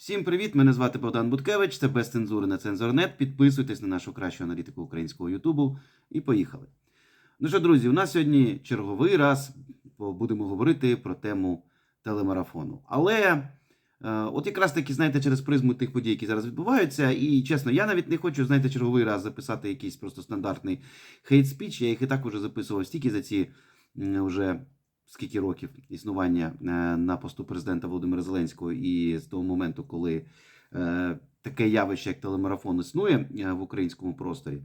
Всім привіт! Мене звати Богдан Буткевич. Це без цензури на цензорнет. Підписуйтесь на нашу кращу аналітику українського Ютубу і поїхали. Ну що, друзі, у нас сьогодні черговий раз будемо говорити про тему телемарафону. Але е, от якраз таки, знаєте, через призму тих подій, які зараз відбуваються, і чесно, я навіть не хочу, знаєте, черговий раз записати якийсь просто стандартний хейт-спіч. Я їх і так уже записував стільки за ці вже скільки років існування е, на посту президента Володимира Зеленського, і з того моменту, коли е, таке явище, як телемарафон, існує е, в українському просторі.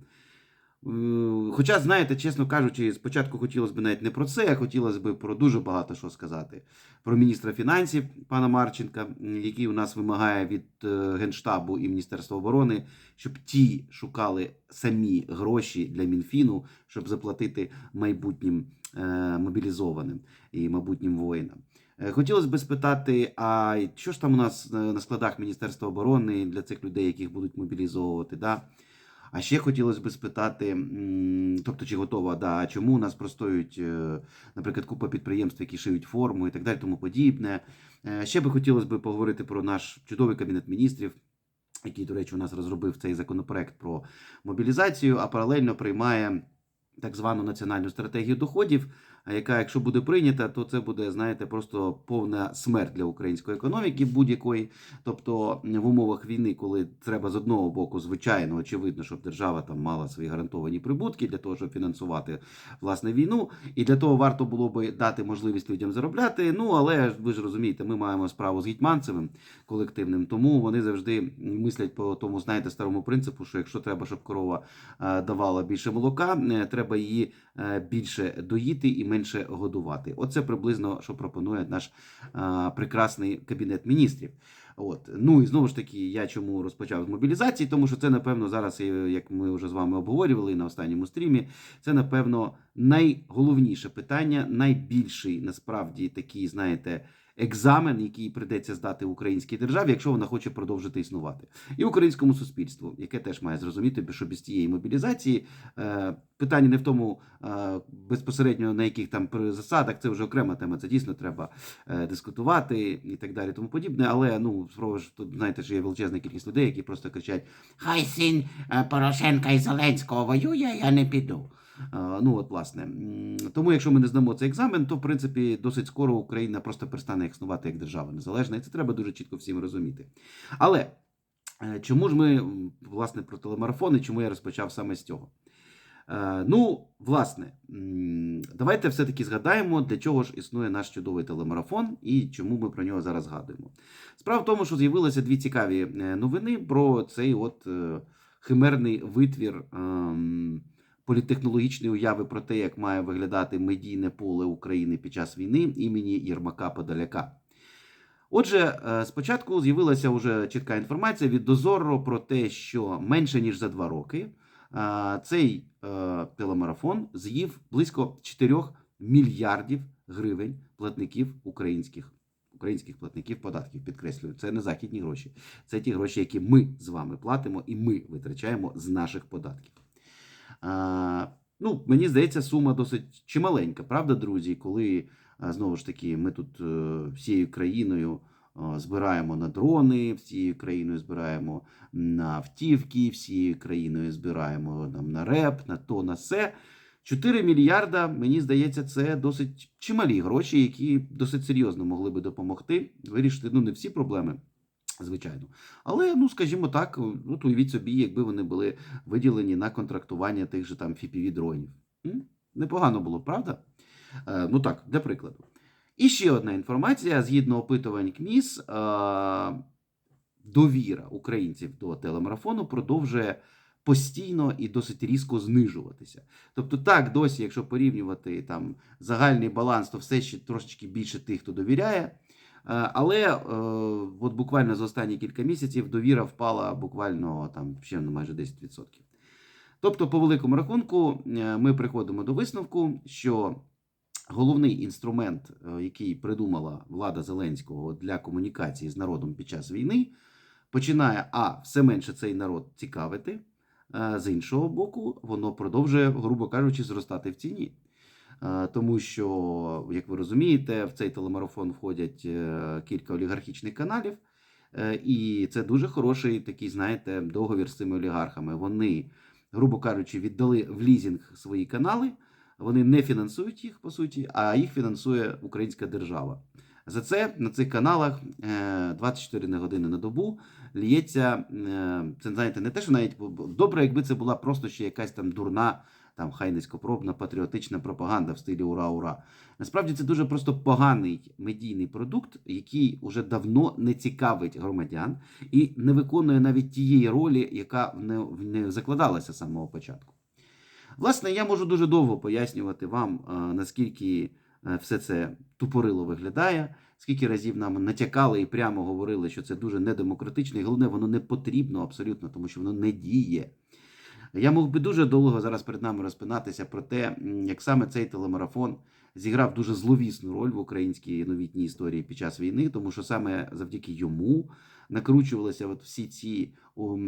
Хоча, знаєте, чесно кажучи, спочатку хотілося б навіть не про це, а хотілося б про дуже багато що сказати. Про міністра фінансів пана Марченка, який у нас вимагає від Генштабу і Міністерства оборони, щоб ті шукали самі гроші для Мінфіну, щоб заплатити майбутнім мобілізованим і майбутнім воїнам. Е, Хотілося б спитати, а що ж там у нас е, на складах Міністерства оборони для цих людей, яких будуть мобілізовувати? Да? А ще хотілося б спитати, тобто, чи готова, да, чому у нас простоють, е, наприклад, купа підприємств, які шиють форму і так далі, тому подібне. Е, Ще би хотілося б поговорити про наш чудовий кабінет міністрів, який, до речі, у нас розробив цей законопроект про мобілізацію, а паралельно приймає так звану національну стратегію доходів, яка, якщо буде прийнята, то це буде, знаєте, просто повна смерть для української економіки будь-якої. Тобто в умовах війни, коли треба з одного боку, звичайно, очевидно, щоб держава там мала свої гарантовані прибутки для того, щоб фінансувати власне війну, і для того варто було би дати можливість людям заробляти. Ну але ви ж розумієте, ми маємо справу з гетьманцевим колективним, тому вони завжди мислять по тому, знаєте, старому принципу, що якщо треба, щоб корова е, давала більше молока, е, треба її е, більше доїти і менше годувати. Оце приблизно що пропонує наш а, прекрасний кабінет міністрів. От ну і знову ж таки, я чому розпочав з мобілізації, тому що це напевно зараз, е, як ми вже з вами обговорювали на останньому стрімі, це напевно найголовніше питання, найбільший насправді такий, знаєте. Екзамен, який прийдеться здати українській державі, якщо вона хоче продовжити існувати, і українському суспільству, яке теж має зрозуміти, що без тієї мобілізації е, питання не в тому е, безпосередньо на яких там засадах, це вже окрема тема. Це дійсно треба е, дискутувати і так далі, тому подібне. Але ну ж тут знаєте, що є величезна кількість людей, які просто кричать: Хай син Порошенка і Зеленського воює, я не піду. Ну от власне. Тому, якщо ми не здамо цей екзамен, то в принципі досить скоро Україна просто перестане існувати як держава незалежна, і це треба дуже чітко всім розуміти. Але е, чому ж ми власне про телемарафони, чому я розпочав саме з цього? Е, Ну, власне, давайте все-таки згадаємо, для чого ж існує наш чудовий телемарафон і чому ми про нього зараз згадуємо. Справа в тому, що з'явилися дві цікаві е, новини про цей от химерний витвір. Ем, уяви про те, як має виглядати медійне поле України під час війни імені Єрмака Подоляка. Отже, е, спочатку з'явилася вже чітка інформація від Дозоро про те, що менше ніж за два роки е, цей е, телемарафон з'їв близько 4 мільярдів гривень платників українських. Українських платників податків, підкреслюю, це не західні гроші, це ті гроші, які ми з вами платимо і ми витрачаємо з наших податків. Ну, мені здається, сума досить чималенька, правда, друзі? Коли знову ж таки ми тут е, всією країною збираємо на дрони, всією країною збираємо на автівки, всією країною збираємо там, на реп, на то, на все. 4 мільярда, мені здається, це досить чималі гроші, які досить серйозно могли би допомогти вирішити ну, не всі проблеми. Звичайно, але ну скажімо так, ну уявіть собі, якби вони були виділені на контрактування тих же там fpv дронів. Непогано було, правда? Е, ну так, для прикладу. І ще одна інформація: згідно опитувань КМІС, е, довіра українців до телемарафону продовжує постійно і досить різко знижуватися. Тобто, так, досі, якщо порівнювати там загальний баланс, то все ще трошечки більше тих, хто довіряє. Е, Але е, от буквально за останні кілька місяців довіра впала буквально там ще на майже 10%. Тобто, по великому рахунку, е, ми приходимо до висновку, що головний інструмент, який придумала влада Зеленського для комунікації з народом під час війни, починає а все менше цей народ цікавити. З іншого боку, воно продовжує, грубо кажучи, зростати в ціні. Е, Тому що, як ви розумієте, в цей телемарафон входять е, кілька олігархічних каналів, Е, І це дуже хороший такий, знаєте, договір з цими олігархами. Вони, грубо кажучи, віддали в лізінг свої канали. Вони не фінансують їх, по суті, а їх фінансує українська держава. За це на цих каналах е, 24 на години на добу лється. Це знаєте, не те, що навіть добре, якби це була просто ще якась там дурна, там хай низькопробна патріотична пропаганда в стилі ура, ура. Насправді це дуже просто поганий медійний продукт, який уже давно не цікавить громадян і не виконує навіть тієї ролі, яка в не, закладалася з самого початку. Власне, я можу дуже довго пояснювати вам, е, наскільки е, все це тупорило виглядає, скільки разів нам натякали і прямо говорили, що це дуже недемократично, і головне, воно не потрібно абсолютно, тому що воно не діє. Я мог би дуже довго зараз перед нами розпинатися про те, як саме цей телемарафон зіграв дуже зловісну роль в українській новітній історії під час війни, тому що саме завдяки йому накручувалися от всі ці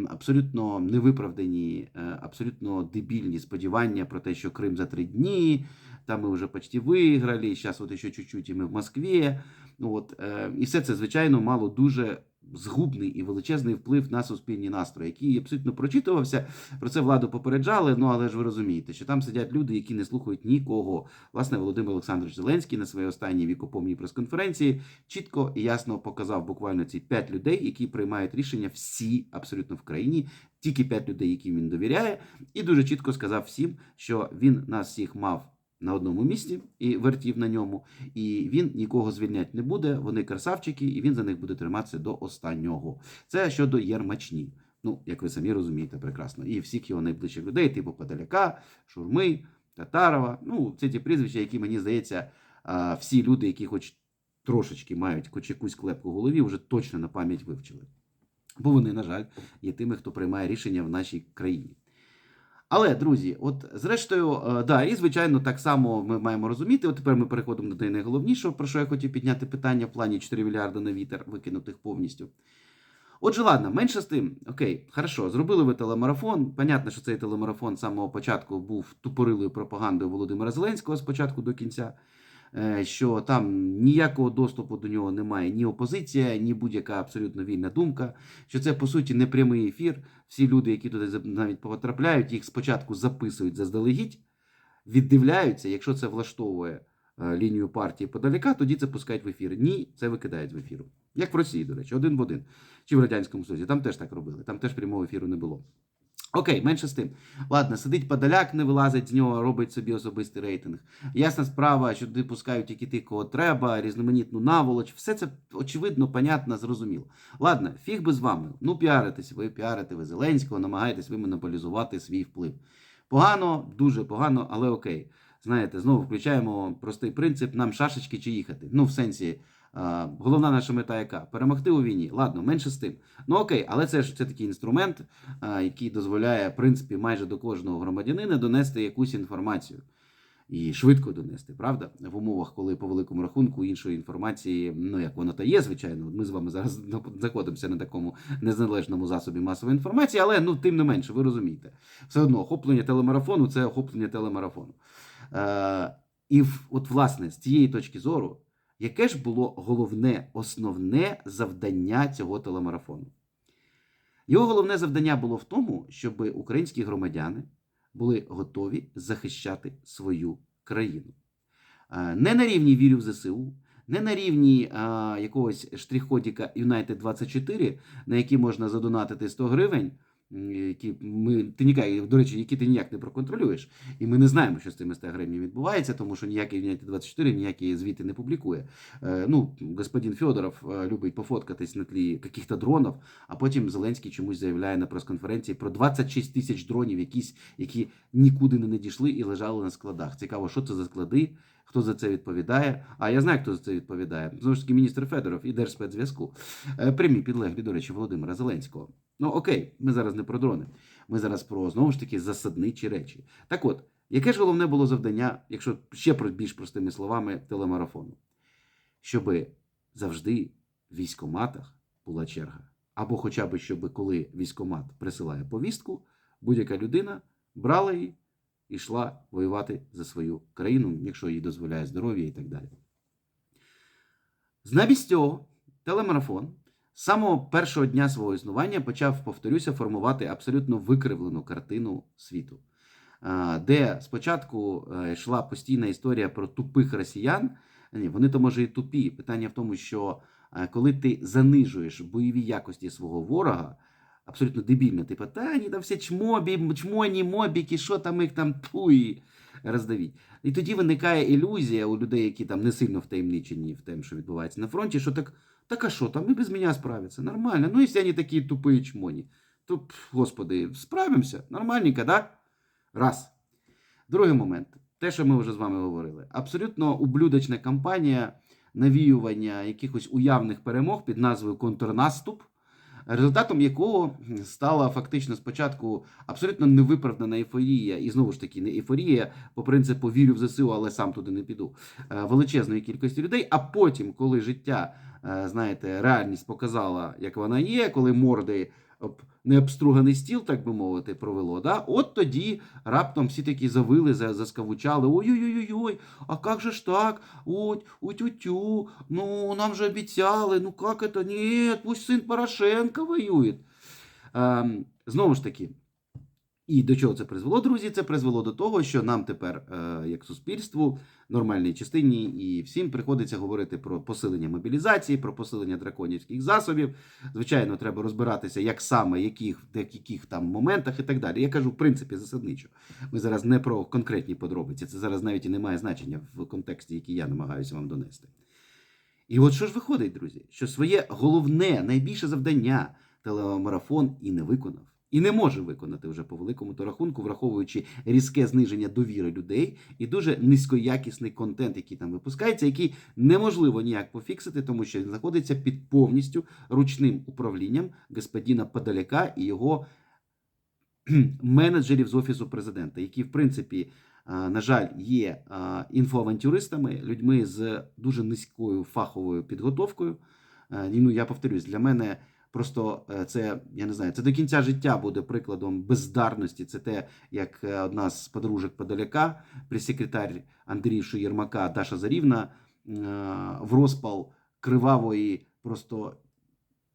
абсолютно невиправдані, е, абсолютно дебільні сподівання про те, що Крим за три дні, там ми вже почти виграли, зараз от ще чуть-чуть і ми в Москві. От, е, і все це, звичайно, мало дуже згубний і величезний вплив на суспільні настрої, який абсолютно прочитувався. Про це владу попереджали. Ну але ж ви розумієте, що там сидять люди, які не слухають нікого. Власне, Володимир Олександрович Зеленський на своїй останній вікопомній прес-конференції чітко і ясно показав буквально ці п'ять людей, які приймають рішення всі абсолютно в країні. Тільки п'ять людей, яким він довіряє, і дуже чітко сказав всім, що він нас всіх мав на одному місці і вертів на ньому, і він нікого звільняти не буде. Вони красавчики, і він за них буде триматися до останнього. Це щодо Єрмачні. Ну, як ви самі розумієте, прекрасно. І всіх його найближчих людей, типу Подоляка, Шурми, Татарова. Ну, це ті прізвища, які мені здається, всі люди, які хоч трошечки мають хоч якусь клепку в голові, вже точно на пам'ять вивчили. Бо вони, на жаль, є тими, хто приймає рішення в нашій країні. Але, друзі, от зрештою, е, да, і звичайно, так само ми маємо розуміти. От тепер ми переходимо до найголовнішого, про що я хотів підняти питання в плані 4 мільярди на вітер, викинутих повністю. Отже, ладно, менше з тим, окей, хорошо, зробили ви телемарафон. Понятно, що цей телемарафон з самого початку був тупорилою пропагандою Володимира Зеленського з початку до кінця. Е, Що там ніякого доступу до нього немає ні опозиція, ні будь-яка абсолютно вільна думка. Що це по суті не прямий ефір. Всі люди, які туди навіть потрапляють, їх спочатку записують заздалегідь, віддивляються. Якщо це влаштовує е, лінію партії подалека, тоді це пускають в ефір. Ні, це викидають з ефіру. Як в Росії, до речі, один в один. Чи в Радянському Союзі. Там теж так робили, там теж прямого ефіру не було. Окей, менше з тим. Ладно, сидить подаляк, не вилазить з нього, робить собі особистий рейтинг. Ясна справа, що туди пускають тільки тих, кого треба, різноманітну наволоч. Все це очевидно, понятно, зрозуміло. Ладно, фіг би з вами. Ну, піаритесь, ви піарите ви Зеленського, намагаєтесь ви монополізувати свій вплив. Погано, дуже погано, але окей. Знаєте, знову включаємо простий принцип: нам шашечки чи їхати. Ну, в сенсі, головна наша мета яка? Перемогти у війні. Ладно, менше з тим. Ну окей, але це ж це такий інструмент, який дозволяє, в принципі, майже до кожного громадянина донести якусь інформацію. І швидко донести, правда? В умовах, коли по великому рахунку іншої інформації, ну як воно та є, звичайно, ми з вами зараз знаходимося на такому незалежному засобі масової інформації, але ну тим не менше, ви розумієте, все одно охоплення телемарафону це охоплення телемарафону. Е, і от, власне, з цієї точки зору, яке ж було головне, основне завдання цього телемарафону? Його головне завдання було в тому, щоб українські громадяни були готові захищати свою країну. Е, Не на рівні вірю в ЗСУ, не на рівні а, якогось штрих-кодіка United 24, на які можна задонатити 100 гривень, які ми ти ніяк, до речі, які ти ніяк не проконтролюєш. І ми не знаємо, що з цими 100 гривень відбувається, тому що ніякий United 24 ніякі звіти не публікує. Е, ну, господин Федоров е, любить пофоткатись на тлі каких-то дронів, а потім Зеленський чомусь заявляє на прес-конференції про 26 тисяч дронів, якісь, які нікуди не надійшли і лежали на складах. Цікаво, що це за склади, хто за це відповідає. А я знаю, хто за це відповідає. Знову ж таки, міністр Федоров і Держспецзв'язку. Е, Прямі підлеглі, до речі, Володимира Зеленського. Ну окей, ми зараз не про дрони. Ми зараз про знову ж таки засадничі речі. Так от, яке ж головне було завдання, якщо ще більш простими словами, телемарафону? Щоби завжди в військоматах була черга. Або хоча б, щоб коли військомат присилає повістку, будь-яка людина брала її йшла воювати за свою країну, якщо їй дозволяє здоров'я і так далі. Замість цього телемарафон з самого першого дня свого існування почав, повторюся, формувати абсолютно викривлену картину світу, де спочатку е, йшла постійна історія про тупих росіян. Ні, вони то може і тупі. Питання в тому, що е, коли ти занижуєш бойові якості свого ворога, абсолютно дебільно, типу, та вони там всі чмобі, чмоні, мобіки, що там їх там туї роздавіть. І тоді виникає ілюзія у людей, які там не сильно втаємничені в тем, що відбувається на фронті, що так, так а що, там і без мене справляться, нормально. Ну, якщо вони такі тупі чмоні, то, господи, справимося, нормальненько, да? Раз. Другий момент. Те, що ми вже з вами говорили. Абсолютно ублюдочна кампанія навіювання якихось уявних перемог під назвою контрнаступ, результатом якого стала фактично спочатку абсолютно невиправдана ейфорія, і знову ж таки не ейфорія по принципу вірю в ЗСУ, але сам туди не піду. е, Величезної кількості людей. А потім, коли життя, е, знаєте, реальність показала, як вона є, коли морди необструганий стіл, так би мовити, провело. Да? От тоді раптом всі такі завили, за- заскавучали. Ой-ой-ой, а як же ж так? От, утю-тю, ну нам же обіцяли, ну як это? Ні, пусть син Порошенка воює. Ем, знову ж таки, і до чого це призвело, друзі? Це призвело до того, що нам тепер, е, як суспільству, нормальній частині і всім приходиться говорити про посилення мобілізації, про посилення драконівських засобів. Звичайно, треба розбиратися, як саме, яких, в яких там моментах і так далі. Я кажу, в принципі, засадничо. Ми зараз не про конкретні подробиці, це зараз навіть і не має значення в контексті, який я намагаюся вам донести. І от що ж виходить, друзі, що своє головне, найбільше завдання телемарафон і не виконав. І не може виконати вже по великому то рахунку, враховуючи різке зниження довіри людей і дуже низькоякісний контент, який там випускається, який неможливо ніяк пофіксити, тому що він знаходиться під повністю ручним управлінням господина Подоляка і його менеджерів з офісу президента, які, в принципі, на жаль, є інфоавантюристами, людьми з дуже низькою фаховою підготовкою. Ну, я повторюсь, для мене просто е, це, я не знаю, це до кінця життя буде прикладом бездарності. Це те, як е, одна з подружок Подоляка, прес-секретар Андрій Єрмака Даша Зарівна е, в розпал кривавої, просто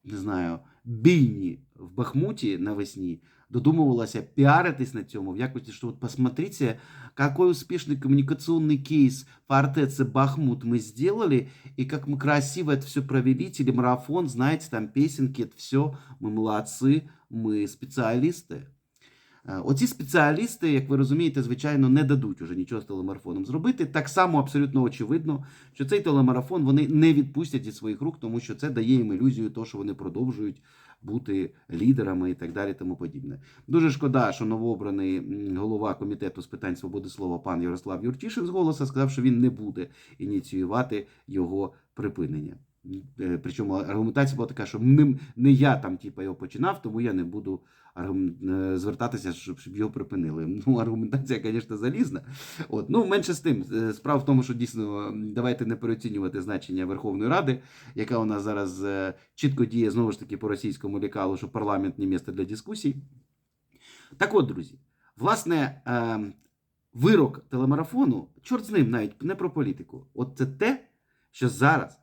не знаю, бійні в Бахмуті навесні додумувалася піаритись на цьому в якості, що от посмотрите, какой успешный коммуникационный кейс по Артеце Бахмут мы сделали, и как мы красиво это все провели, телемарафон, знаете, там песенки, это все, мы молодцы, ми спеціалісти. Е, Оці спеціалісти, як ви розумієте, звичайно, не дадуть уже нічого з телемарафоном зробити. Так само абсолютно очевидно, що цей телемарафон вони не відпустять зі своїх рук, тому що це дає їм ілюзію, того, що вони продовжують бути лідерами і так далі, тому подібне. Дуже шкода, що новообраний голова комітету з питань свободи слова пан Ярослав Юрчишин з голоса сказав, що він не буде ініціювати його припинення. Е, Причому аргументація була така, що не, не я там типу, його починав, тому я не буду е, звертатися, щоб, щоб його припинили. Ну, аргументація, звісно, залізна. От. Ну, менше з тим, е, справа в тому, що дійсно давайте не переоцінювати значення Верховної Ради, яка у нас зараз чітко діє знову ж таки по російському лікалу, що парламент не місце для дискусій. Так от, друзі, власне, вирок телемарафону, чорт з ним навіть не про політику. От це те, що зараз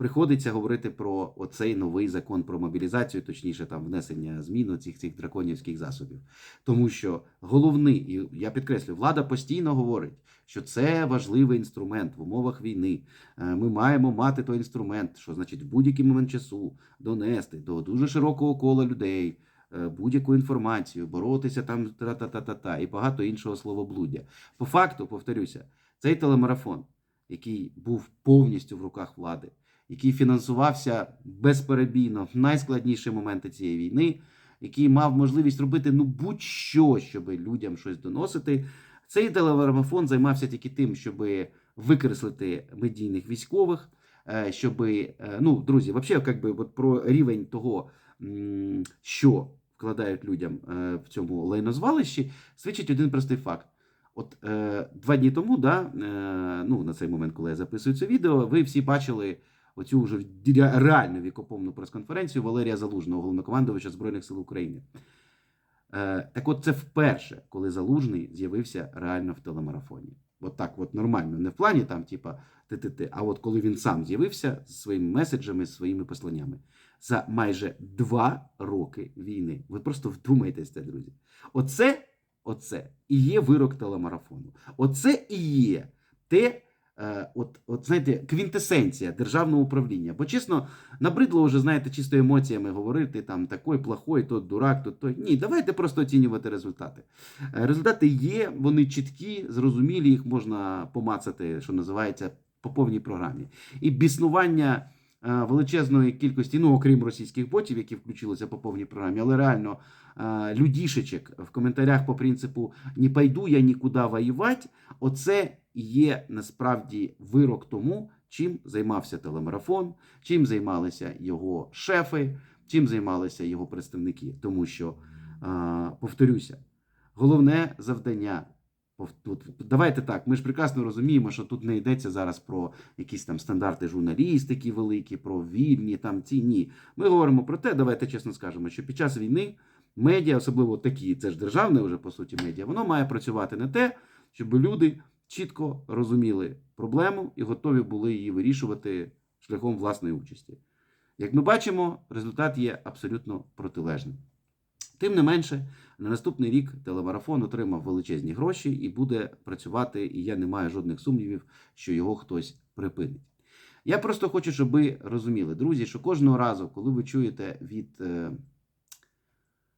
приходиться говорити про оцей новий закон про мобілізацію, точніше, там внесення змін цих цих драконівських засобів. Тому що головний, і я підкреслю, влада постійно говорить, що це важливий інструмент в умовах війни. Е, Ми маємо мати той інструмент, що значить в будь-який момент часу донести до дуже широкого кола людей. е, Будь-яку інформацію, боротися там та-та-та-та-та і багато іншого словоблуддя. По факту, повторюся, цей телемарафон, який був повністю в руках влади, який фінансувався безперебійно в найскладніші моменти цієї війни, який мав можливість робити ну будь-що, щоб людям щось доносити. Цей телемарафон займався тільки тим, щоб викреслити медійних військових, щоб, ну, друзі, взагалі, як би, от про рівень того, що вкладають людям е, в цьому лайнозвалищі, свідчить один простий факт. От е, два дні тому, да, е, ну, на цей момент, коли я записую це відео, ви всі бачили оцю вже ре- реальну вікоповну прес-конференцію Валерія Залужного, головнокомандувача Збройних сил України. Е, так от це вперше, коли Залужний з'явився реально в телемарафоні. От так, от нормально, не в плані там, типа, ти-ти-ти, а от коли він сам з'явився з своїми меседжами, з своїми посланнями. за майже два роки війни. Ви просто вдумайтесь це, друзі. Оце, оце і є вирок телемарафону. Оце і є те, от, от знаєте, квінтесенція державного управління. Бо чесно, набридло вже, знаєте, чисто емоціями говорити там такой плохой, тот дурак, тот той. Ні, давайте просто оцінювати результати. Е, Результати є, вони чіткі, зрозумілі, їх можна помацати, що називається, по повній програмі. І біснування е, величезної кількості, ну окрім російських ботів, які включилися по повній програмі, але реально е, людішечок в коментарях по принципу не пойду я нікуди воювати, оце є насправді вирок тому, чим займався телемарафон, чим займалися його шефи, чим займалися його представники. Тому що, е, повторюся, головне завдання. Тут, давайте так, ми ж прекрасно розуміємо, що тут не йдеться зараз про якісь там стандарти журналістики великі, про вільні там ці ні. Ми говоримо про те, давайте чесно скажемо, що під час війни медіа, особливо такі, це ж державне вже по суті медіа, воно має працювати на те, щоб люди чітко розуміли проблему і готові були її вирішувати шляхом власної участі. Як ми бачимо, результат є абсолютно протилежним. Тим не менше, на наступний рік телемарафон отримав величезні гроші і буде працювати, і я не маю жодних сумнівів, що його хтось припинить. Я просто хочу, щоб ви розуміли, друзі, що кожного разу, коли ви чуєте від е,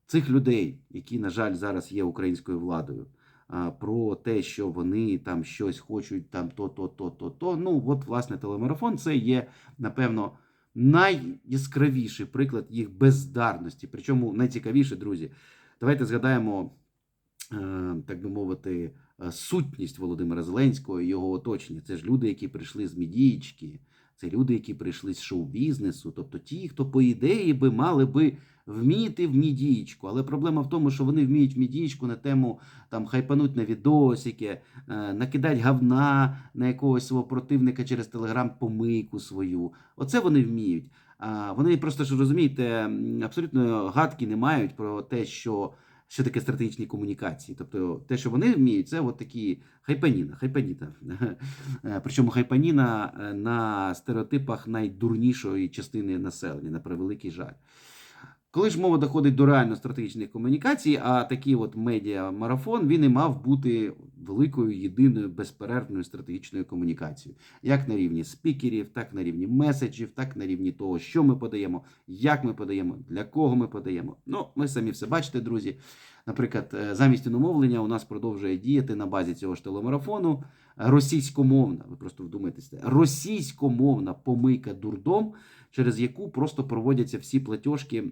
цих людей, які, на жаль, зараз є українською владою, а, про те, що вони там щось хочуть, там то, то, то, то, то. Ну, от, власне, телемарафон це є, напевно, найяскравіший приклад їх бездарності. Причому найцікавіше, друзі, давайте згадаємо, е, так би мовити, е, сутність Володимира Зеленського і його оточення. Це ж люди, які прийшли з медійки, це люди, які прийшли з шоу-бізнесу, тобто ті, хто, по ідеї, би мали би вміти в мідієчку. Але проблема в тому, що вони вміють в мідієчку на тему там хайпануть на відосики, е, накидать говна на якогось свого противника через телеграм помийку свою. Оце вони вміють. Вони просто ж розумієте, абсолютно гадки не мають про те, що. Що таке стратегічні комунікації? Тобто те, що вони вміють, це от такі хайпаніна, хайпаніна. Е, Причому хайпаніна е, на стереотипах найдурнішої частини населення, на превеликий жаль. Коли ж мова доходить до реально стратегічних комунікацій, а такий от медіа-марафон він і мав бути великою єдиною безперервною стратегічною комунікацією, як на рівні спікерів, так на рівні меседжів, так на рівні того, що ми подаємо, як ми подаємо, для кого ми подаємо. Ну, ми самі все бачите, друзі. Наприклад, е, замість іномовлення у нас продовжує діяти на базі цього ж телемарафону російськомовна. Ви просто вдумайтеся, російськомовна помийка дурдом, через яку просто проводяться всі платіжки,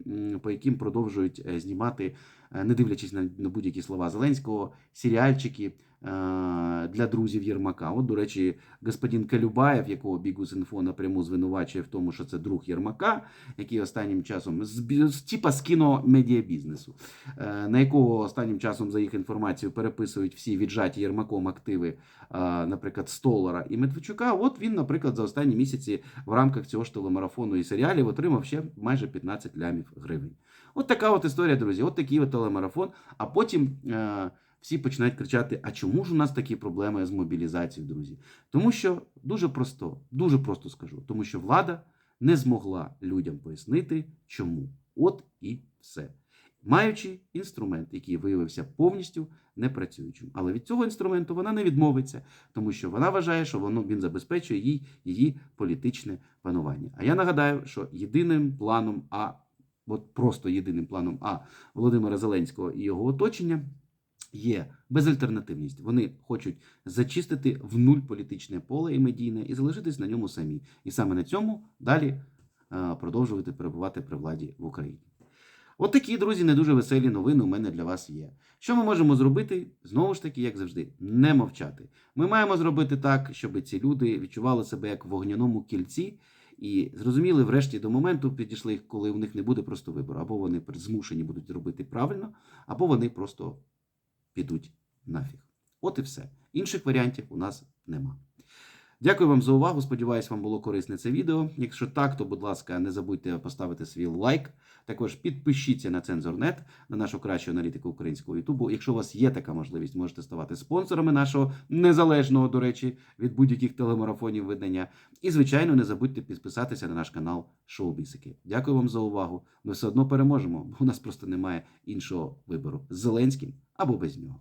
по яким продовжують е, знімати, е, не дивлячись на, будь-які слова Зеленського, серіальчики для друзів Єрмака. От, до речі, господин Калюбаєв, якого Бігус.Інфо напряму звинувачує в тому, що це друг Єрмака, який останнім часом з, типа з кіно медіабізнесу, е, на якого останнім часом за їх інформацією переписують всі віджаті Єрмаком активи, е, наприклад, Столара і Медведчука. От він, наприклад, за останні місяці в рамках цього ж телемарафону і серіалів отримав ще майже 15 лямів гривень. От така от історія, друзі. От такий от телемарафон. А потім е, всі починають кричати: а чому ж у нас такі проблеми з мобілізацією, друзі? Тому що дуже просто, дуже просто скажу, тому що влада не змогла людям пояснити, чому. От і все. Маючи інструмент, який виявився повністю непрацюючим. Але від цього інструменту вона не відмовиться, тому що вона вважає, що воно він забезпечує їй її політичне панування. А я нагадаю, що єдиним планом А, от просто єдиним планом А Володимира Зеленського і його оточення є безальтернативність. Вони хочуть зачистити в нуль політичне поле і медійне і залишитись на ньому самі. І саме на цьому далі е, продовжувати перебувати при владі в Україні. От такі, друзі, не дуже веселі новини у мене для вас є. Що ми можемо зробити? Знову ж таки, як завжди, не мовчати. Ми маємо зробити так, щоб ці люди відчували себе як в вогняному кільці і зрозуміли, врешті до моменту підійшли, коли у них не буде просто вибору. Або вони змушені будуть робити правильно, або вони просто підуть нафіг. От і все. Інших варіантів у нас нема. Дякую вам за увагу. Сподіваюсь, вам було корисне це відео. Якщо так, то будь ласка, не забудьте поставити свій лайк. Також підпишіться на Цензорнет, на нашу кращу аналітику українського Ютубу. Якщо у вас є така можливість, можете ставати спонсорами нашого незалежного, до речі, від будь-яких телемарафонів видання. І, звичайно, не забудьте підписатися на наш канал Шоу-Бісики. Дякую вам за увагу. Ми все одно переможемо, бо у нас просто немає іншого вибору з Зеленським або без нього.